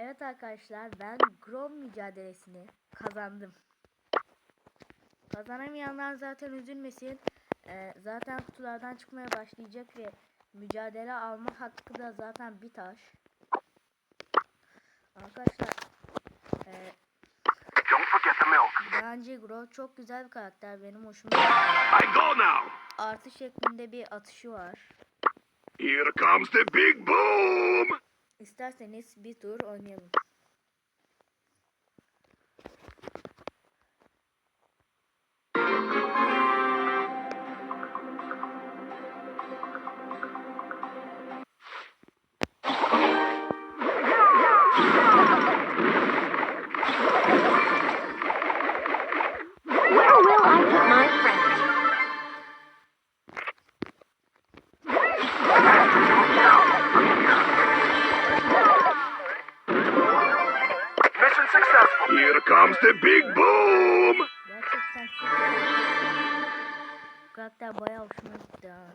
Evet arkadaşlar ben Grom mücadelesini kazandım. Kazanamayanlar zaten üzülmesin. Ee, zaten kutulardan çıkmaya başlayacak ve mücadele alma hakkı da zaten bir taş. Arkadaşlar e, Don't forget the milk. bence Grom çok güzel bir karakter. Benim hoşuma gitti. I go now. Artı şeklinde bir atışı var. Here comes the big boom. İsterseniz bir tur oynayalım. Comes the big boom. Gerçekten. Bu karakter bayağı hoşuma gitti ha.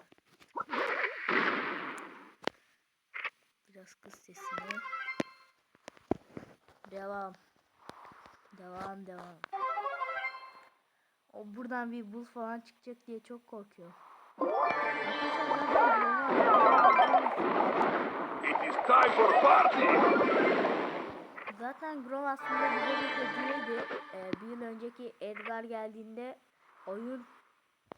Biraz kız sesini. Devam. Devam devam. O buradan bir bul falan çıkacak diye çok korkuyor. Arkadaşlar It is time for party. Zaten Grove aslında bize bir hediyeydi. Ee, bir yıl önceki Edgar geldiğinde oyun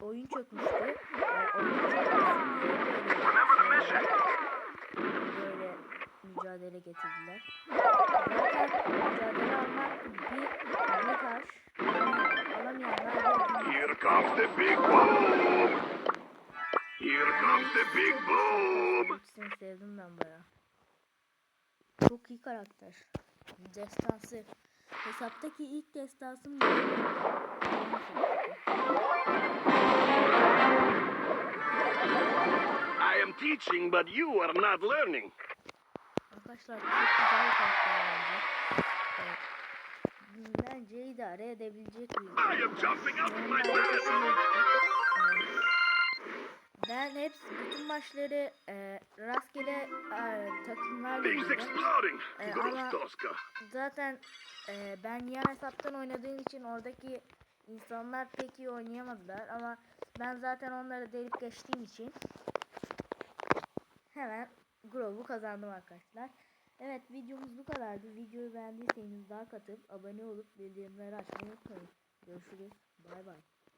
oyun çökmüştü. Ee, oyun diye böyle, şey- mücadele getirdiler. Zaten mücadele almak bir taş. Yani alamayanlar Here comes the big boom. Here comes the big boom. İkisini sevdim ben baya. Çok iyi karakter. Destansı. Hesaptaki ilk destansım. I am teaching, but you are not learning. Arkadaşlar çok güzel bence. Evet. Bence idare edebilecek bir I am jumping Benim my Ben hep bütün maçları e, rastgele e, takımlarla oynadım. Eh, ama-. Zaten e, ben yan hesaptan oynadığım için oradaki insanlar pek iyi oynayamadılar ama ben zaten onları delip geçtiğim için hemen Grove'u kazandım arkadaşlar. Evet videomuz bu kadardı. Videoyu beğendiyseniz like atıp abone olup bildirimleri açmayı unutmayın. Görüşürüz. Bay bay.